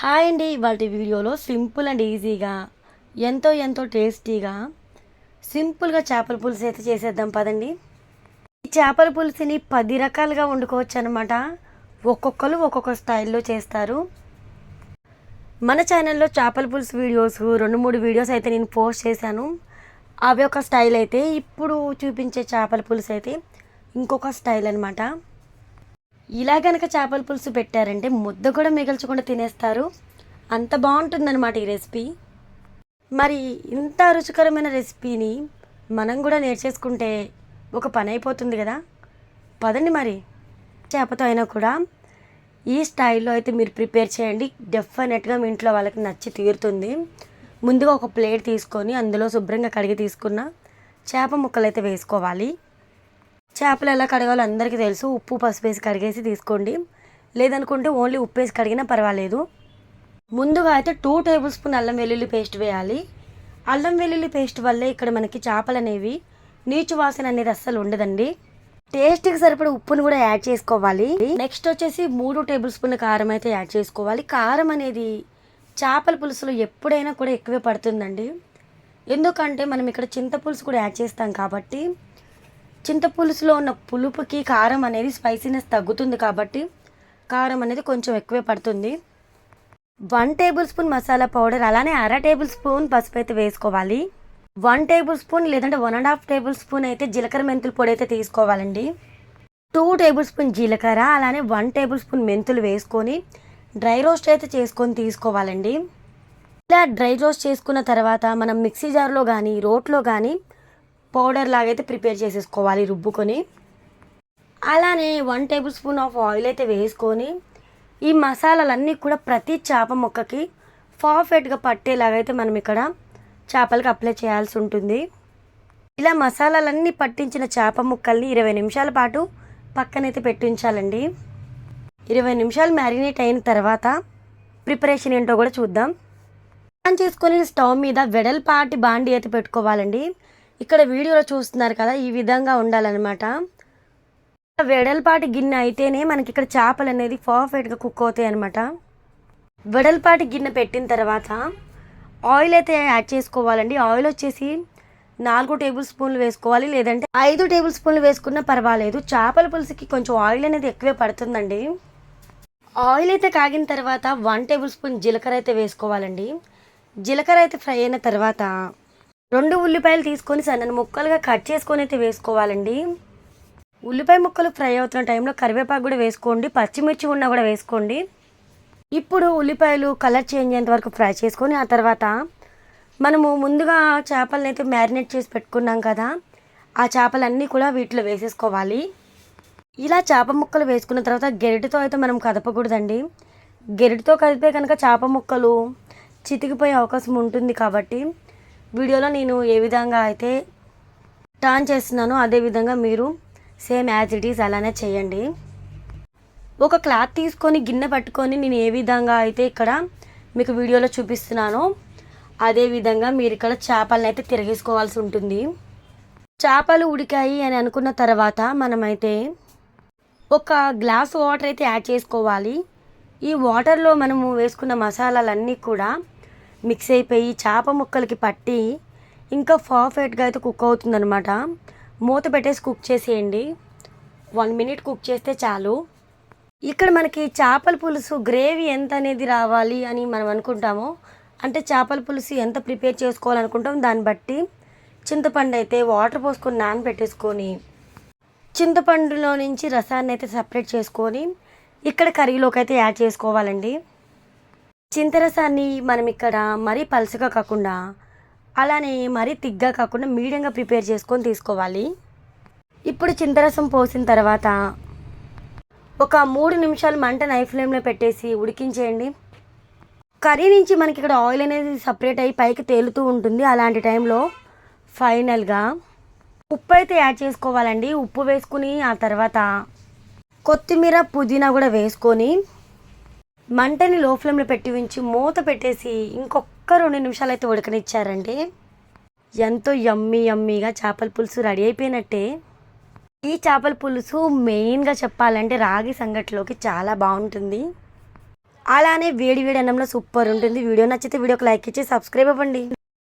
Hi అండి వాటి వీడియోలో సింపుల్ అండ్ ఈజీగా ఎంతో ఎంతో టేస్టీగా సింపుల్గా చేపల పులుసు అయితే చేసేద్దాం పదండి. ఈ చేపల పులుసుని పది రకాలుగా వండుకోవచ్చు అనమాట ఒక్కొక్కరు ఒక్కొక్క స్టైల్లో చేస్తారు. మన ఛానల్లో చేపల పులుసు వీడియోస్ రెండు మూడు వీడియోస్ అయితే నేను పోస్ట్ చేశాను. అవి ఒక స్టైల్ అయితే ఇప్పుడు చూపించే చేపల పులుసు అయితే ఇంకొక స్టైల్ అనమాట ఇలా గనక చేపల పులుసు పెట్టారంటే ముద్ద కూడా మిగల్చకుండా తినేస్తారు. అంత బాగుంటుందన్నమాట ఈ రెసిపీ. మరి ఇంత రుచికరమైన రెసిపీని మనం కూడా నేర్చేసుకుంటే ఒక పని అయిపోతుంది కదా? పదండి మరి. చేపతో అయినా కూడా ఈ స్టైల్లో అయితే మీరు ప్రిపేర్ చేయండి. డెఫినెట్గా మీ ఇంట్లో వాళ్ళకి నచ్చి తీరుతుంది. ముందుగా ఒక ప్లేట్ తీసుకొని అందులో శుభ్రంగా కడిగి తీసుకున్న చేప ముక్కలు అయితే వేసుకోవాలి. చేపలు ఎలా కడగాలో అందరికీ తెలుసు. ఉప్పు పసుపు వేసి కడిగేసి తీసుకోండి. లేదనుకుంటే ఓన్లీ ఉప్పు వేసి కడిగినా పర్వాలేదు. ముందుగా అయితే టూ టేబుల్ స్పూన్ అల్లం వెల్లుల్లి పేస్ట్ వేయాలి. అల్లం వెల్లుల్లి పేస్ట్ వల్లే ఇక్కడ మనకి చేపలు అనేవి నీచు వాసన అనేది అస్సలు ఉండదండి. టేస్ట్కి సరిపడే ఉప్పును కూడా యాడ్ చేసుకోవాలి. నెక్స్ట్ వచ్చేసి మూడు టేబుల్ స్పూన్ కారం అయితే యాడ్ చేసుకోవాలి. కారం అనేది చేపల పులుసులో ఎప్పుడైనా కూడా ఎక్కువే పడుతుందండి. ఎందుకంటే మనం ఇక్కడ చింతపులుసు కూడా యాడ్ చేస్తాం కాబట్టి చింతపులుసులో ఉన్న పులుపుకి కారం అనేది స్పైసీనెస్ తగ్గుతుంది కాబట్టి కారం అనేది కొంచెం ఎక్కువే పడుతుంది. One tablespoon masala powder అలానే అర టేబుల్ స్పూన్ పసుపు అయితే వేసుకోవాలి. వన్ టేబుల్ స్పూన్ లేదంటే one and half tablespoon అయితే జీలకర్ర మెంతులు పొడి అయితే తీసుకోవాలండి. టూ టేబుల్ స్పూన్ జీలకర్ర అలానే వన్ టేబుల్ స్పూన్ మెంతులు వేసుకొని డ్రై రోస్ట్ అయితే చేసుకొని తీసుకోవాలండి. ఇలా డ్రై రోస్ట్ చేసుకున్న తర్వాత మనం మిక్సీ జార్లో కానీ రోట్లో కానీ పౌడర్ లాగైతే ప్రిపేర్ చేసేసుకోవాలి రుబ్బుకొని. అలానే one tablespoon of oil అయితే వేసుకొని ఈ మసాలాలన్నీ కూడా ప్రతి చేప ముక్కకి పర్ఫెక్ట్గా పట్టేలాగైతే మనం ఇక్కడ చేపలకు అప్లై చేయాల్సి ఉంటుంది. ఇలా మసాలాలన్నీ పట్టించిన చేప ముక్కల్ని ఇరవై నిమిషాల పాటు పక్కనైతే పెట్టించాలండి. ఇరవై నిమిషాలు మ్యారినేట్ అయిన తర్వాత ప్రిపరేషన్ ఏంటో కూడా చూద్దాం. ఆన్ చేసుకొని స్టవ్ మీద వెడల్పాటి బాండి అయితే పెట్టుకోవాలండి. ఇక్కడ వీడియోలో చూస్తున్నారు కదా ఈ విధంగా ఉండాలన్నమాట. వెడల్పాటి గిన్నె అయితేనే మనకి ఇక్కడ చేపలు అనేది పర్ఫెక్ట్గా కుక్ అవుతాయి అనమాట వెడల్పాటి గిన్నె పెట్టిన తర్వాత ఆయిల్ అయితే యాడ్ చేసుకోవాలండి. ఆయిల్ వచ్చేసి నాలుగు టేబుల్ స్పూన్లు వేసుకోవాలి. లేదంటే ఐదు టేబుల్ స్పూన్లు వేసుకున్నా పర్వాలేదు. చేపల పులుసుకి కొంచెం ఆయిల్ అనేది ఎక్కువే పడుతుందండి. ఆయిల్ అయితే కాగిన తర్వాత వన్ టేబుల్ స్పూన్ జీలకర్ర అయితే వేసుకోవాలండి. జీలకర్ర అయితే ఫ్రై అయిన తర్వాత రెండు ఉల్లిపాయలు తీసుకొని సన్నని ముక్కలుగా కట్ చేసుకొని అయితే వేసుకోవాలండి. ఉల్లిపాయ ముక్కలు ఫ్రై అవుతున్న టైంలో కరివేపాకు కూడా వేసుకోండి. పచ్చిమిర్చి ఉన్నా కూడా వేసుకోండి. ఇప్పుడు ఉల్లిపాయలు కలర్ చేంజ్ అయ్యేంత వరకు ఫ్రై చేసుకొని ఆ తర్వాత మనము ముందుగా చేపలను అయితే మ్యారినేట్ చేసి పెట్టుకున్నాం కదా ఆ చేపలన్నీ కూడా వీటిలో వేసేసుకోవాలి. ఇలా చేప ముక్కలు వేసుకున్న తర్వాత గెరిటితో అయితే మనం కదపకూడదండి. గెరిటితో కదిపే కనుక చేప ముక్కలు చితికిపోయే అవకాశం ఉంటుంది కాబట్టి వీడియోలో నేను ఏ విధంగా అయితే టర్న్ చేస్తున్నానో అదే విధంగా మీరు సేమ్ యాజ్ ఇట్ ఈస్ అలానే చేయండి. ఒక క్లాత్ తీసుకొని గిన్నె పట్టుకొని నేను ఏ విధంగా అయితే ఇక్కడ మీకు వీడియోలో చూపిస్తున్నానో అదే విధంగా మీరు ఇక్కడ చేపలను అయితే తిరగేసుకోవాల్సి ఉంటుంది. చేపలు ఉడికాయి అని అనుకున్న తర్వాత మనమైతే ఒక గ్లాస్ వాటర్ అయితే యాడ్ చేసుకోవాలి. ఈ వాటర్లో మనము వేసుకున్న మసాలాలన్నీ కూడా మిక్స్ అయిపోయి చేప ముక్కలకి పట్టి ఇంకా పర్ఫెక్ట్గా అయితే కుక్ అవుతుందనమాట మూత పెట్టేసి కుక్ చేసేయండి. వన్ మినిట్ కుక్ చేస్తే చాలు. ఇక్కడ మనకి చేపల పులుసు గ్రేవీ ఎంత అనేది రావాలి అని మనం అనుకుంటామో. అంటే చేపల పులుసు ఎంత ప్రిపేర్ చేసుకోవాలనుకుంటాం దాన్ని బట్టి చింతపండు అయితే వాటర్ పోసుకొని నానబెట్టేసుకొని చింతపండులో నుంచి రసాన్ని అయితే సపరేట్ చేసుకొని ఇక్కడ కర్రీలోకి అయితే యాడ్ చేసుకోవాలండి. చింతరసాన్ని మనం ఇక్కడ మరీ పలుసగా కాకుండా అలానే మరీ తిగ్గా కాకుండా మీడియంగా ప్రిపేర్ చేసుకొని తీసుకోవాలి. ఇప్పుడు చింతరసం పోసిన తర్వాత ఒక మూడు నిమిషాలు మంట నై ఫ్లేమ్లో పెట్టేసి ఉడికించేయండి. కర్రీ నుంచి మనకి ఇక్కడ ఆయిల్ అనేది సపరేట్ అయ్యి పైకి తేలుతూ ఉంటుంది. అలాంటి టైంలో ఫైనల్గా ఉప్పు అయితే యాడ్ చేసుకోవాలండి. ఉప్పు వేసుకుని ఆ తర్వాత కొత్తిమీర పుదీనా కూడా వేసుకొని మంటని లో ఫ్లేమ్లో పెట్టి ఉంచి మూత పెట్టేసి ఇంకొక రెండు నిమిషాలు అయితే ఉడకనిచ్చారండి. ఎంతో యమ్మీ యమ్మీగా చేపల పులుసు రెడీ అయిపోయినట్టే. ఈ చేపల పులుసు మెయిన్గా చెప్పాలంటే రాగి సంగట్లోకి చాలా బాగుంటుంది. అలానే వేడి వేడి అన్నంలో సూపర్ ఉంటుంది. వీడియో నచ్చితే వీడియోకి లైక్ ఇచ్చి సబ్స్క్రైబ్ అవ్వండి.